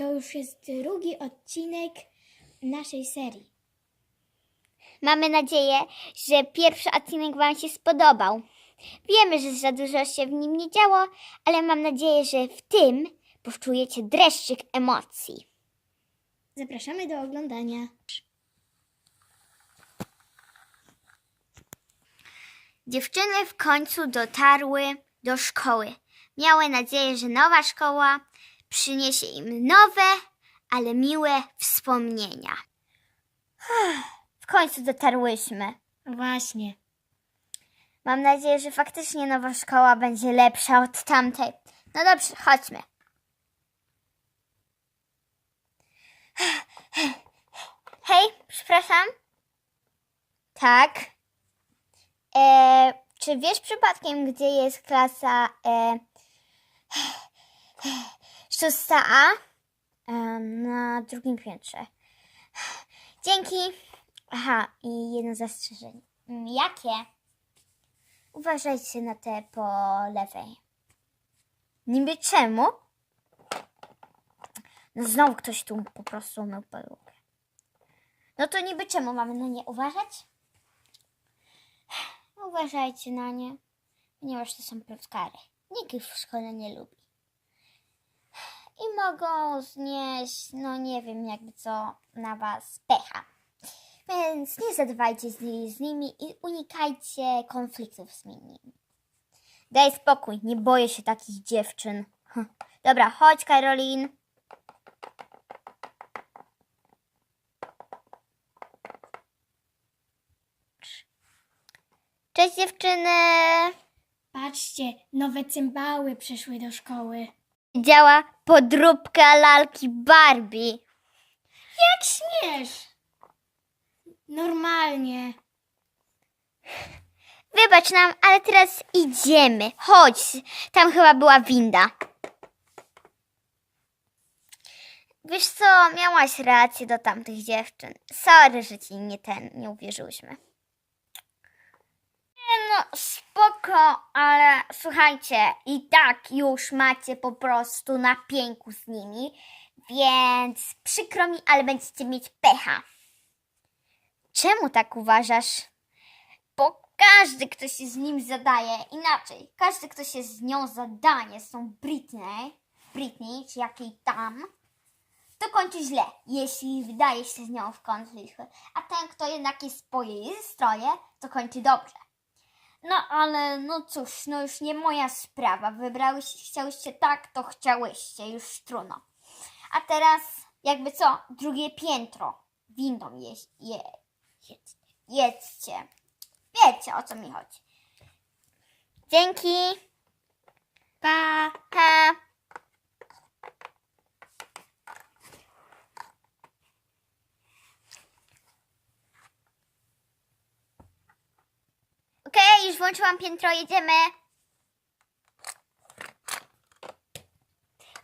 to już jest drugi odcinek naszej serii. Mamy nadzieję, że pierwszy odcinek Wam się spodobał. Wiemy, że za dużo się w nim nie działo, ale mam nadzieję, że w tym poczujecie dreszczyk emocji. Zapraszamy do oglądania. Dziewczyny w końcu dotarły do szkoły. Miały nadzieję, że nowa szkoła przyniesie im nowe, ale miłe wspomnienia. W końcu dotarłyśmy. Właśnie. Mam nadzieję, że faktycznie nowa szkoła będzie lepsza od tamtej. No dobrze, chodźmy. Hej, przepraszam. Tak. E, czy wiesz przypadkiem, gdzie jest klasa e, szósta A? Na drugim piętrze. Dzięki. Aha, i jedno zastrzeżenie. Mm, Jakie? Uważajcie na te po lewej. Niby czemu? No znowu ktoś tu po prostu mył podłogę. No to niby czemu mamy na nie uważać? Uważajcie na nie, ponieważ to są pluskary. Nikt ich w szkole nie lubi. I mogą znieść, no nie wiem, jakby co na was pecha. Więc nie zadawajcie z, z nimi i unikajcie konfliktów z nimi. Daj spokój, nie boję się takich dziewczyn. Hm. Dobra, chodź Karolin. Cześć dziewczyny. Patrzcie, nowe cymbały przyszły do szkoły. Działa podróbka lalki Barbie. Jak śmiesz? Normalnie. Wybacz nam, ale teraz idziemy. Chodź, tam chyba była winda. Wiesz co, miałaś rację do tamtych dziewczyn. Sorry, że ci nie ten, nie uwierzyłyśmy. Nie no, spoko, ale słuchajcie, i tak już macie po prostu na pięku z nimi, więc przykro mi, ale będziecie mieć pecha. Czemu tak uważasz? Bo każdy, kto się z nim zadaje, inaczej, każdy, kto się z nią zadaje, z tą Britney, Britney, czy jakiej tam, to kończy źle, jeśli wydaje się z nią w konflikt. A ten, kto jednak jest po jej stronie, to kończy dobrze. No ale, no cóż, no już nie moja sprawa. Wybrałyście, chciałyście tak, to chciałyście, już trudno. A teraz, jakby co, drugie piętro. Windą je, jedźcie. jedźcie. Wiecie, o co mi chodzi. Dzięki. Pa! Pa. Okej, już włączyłam piętro, jedziemy.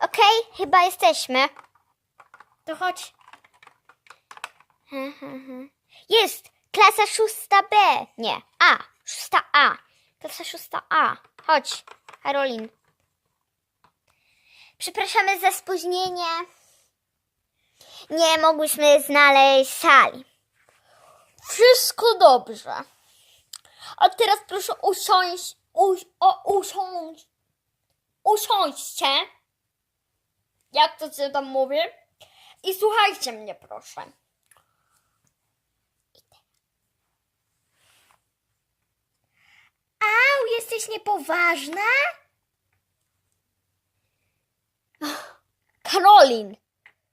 Okej, chyba jesteśmy. To chodź. Jest! Klasa szósta B. Nie, A. Szósta A. Klasa szósta A. Chodź, Karolin. Przepraszamy za spóźnienie. Nie mogłyśmy znaleźć sali. Wszystko dobrze. A teraz proszę usiąść. Uś, o, usiąść. Usiądźcie. Jak to się tam mówi? I słuchajcie mnie, proszę. Au, jesteś niepoważna? Karolin,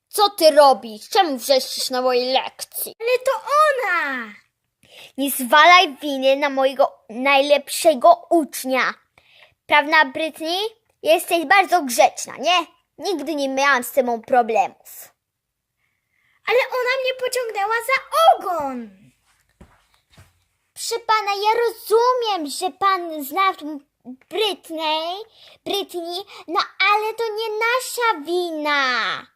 co ty robisz? Czemu wrzeszczysz na mojej lekcji? Ale to ona! Nie zwalaj winy na mojego najlepszego ucznia. Prawda, Britney? Jesteś bardzo grzeczna, nie? Nigdy nie miałam z tobą problemów. Ale ona mnie pociągnęła za ogon! Proszę pana, ja rozumiem, że pan zna Britney, Britney, no ale to nie nasza wina.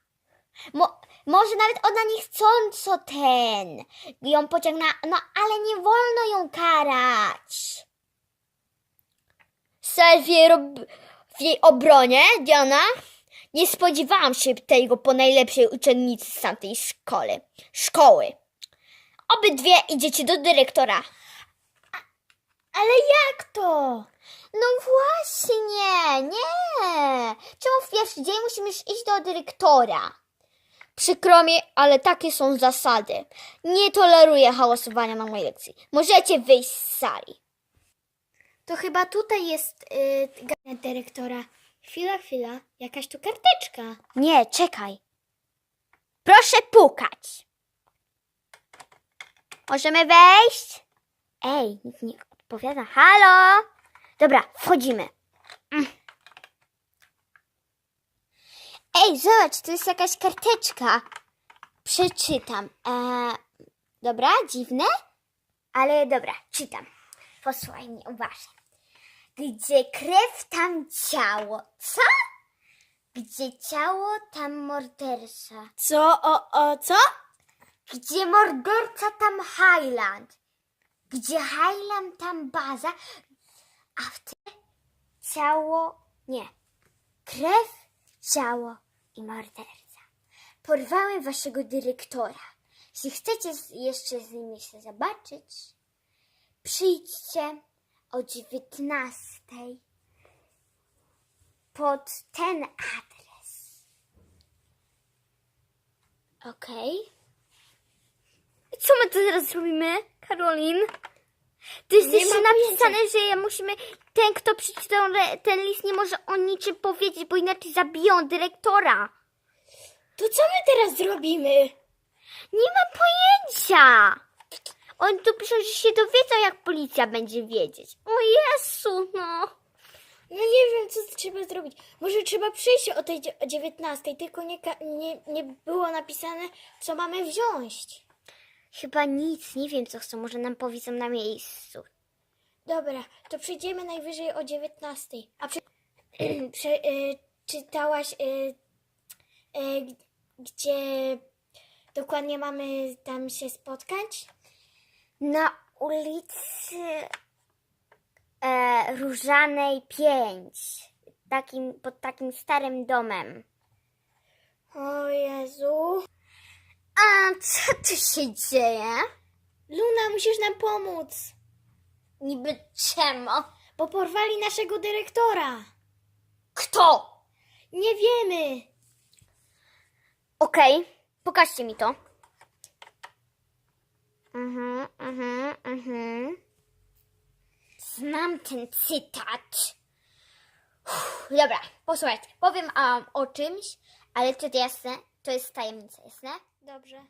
Mo, może nawet ona niechcąco ten ją pociągnęła, no ale nie wolno ją karać. Stań w jej, w jej obronie, Diana. Nie spodziewałam się tego po najlepszej uczennicy z tamtej szkoły. Szkoły. Obydwie idziecie do dyrektora. Ale jak to? No właśnie, nie. Czemu w pierwszy dzień musimy iść do dyrektora? Przykro mi, ale takie są zasady. Nie toleruję hałasowania na mojej lekcji. Możecie wyjść z sali. To chyba tutaj jest y, gabinet dyrektora. Chwila, chwila. Jakaś tu karteczka. Nie, czekaj. Proszę pukać. Możemy wejść? Ej, nikt nie odpowiada. Halo? Dobra, wchodzimy. Mm. Ej, zobacz, tu jest jakaś karteczka. Przeczytam. E, dobra, dziwne? Ale dobra, czytam. Posłuchaj mnie uważnie. Gdzie krew, tam ciało. Co? Gdzie ciało, tam morderca. Co? O, o, co? Gdzie morderca, tam Highland. Gdzie Highland, tam baza. A wtedy ciało, nie. Krew, ciało i morderca. Porwałem waszego dyrektora. Jeśli chcecie jeszcze z nimi się zobaczyć, przyjdźcie o 19 pod ten adres. Okej. I co my teraz robimy, Karolin? To jest Nie jeszcze napisane, że musimy. Ten, kto przeczytał ten list, nie może o niczym powiedzieć, bo inaczej zabiją dyrektora. To co my teraz zrobimy? Nie ma pojęcia. Oni tu piszą, że się dowiedzą, jak policja będzie wiedzieć. O Jezu, no. No nie wiem, co trzeba zrobić. Może trzeba przyjść o tej dzie- o 19, tylko nie, nie, nie było napisane, co mamy wziąć. Chyba nic, nie wiem co chcą, może nam powiedzą na miejscu. Dobra, to przyjdziemy najwyżej o 19. A przy... Prze, y, czytałaś, y, y, gdzie dokładnie mamy tam się spotkać? Na ulicy e, Różanej 5, takim, pod takim starym domem. O Jezu. A co tu się dzieje? Luna, musisz nam pomóc, Niby czemu? bo porwali naszego dyrektora. Kto? Nie wiemy. Okej, pokażcie mi to. Mhm, mhm, mhm. Znam ten cytat. Uff, dobra, posłuchajcie. Powiem o czymś, ale to jasne, to jest tajemnica, jasne? Dobrze.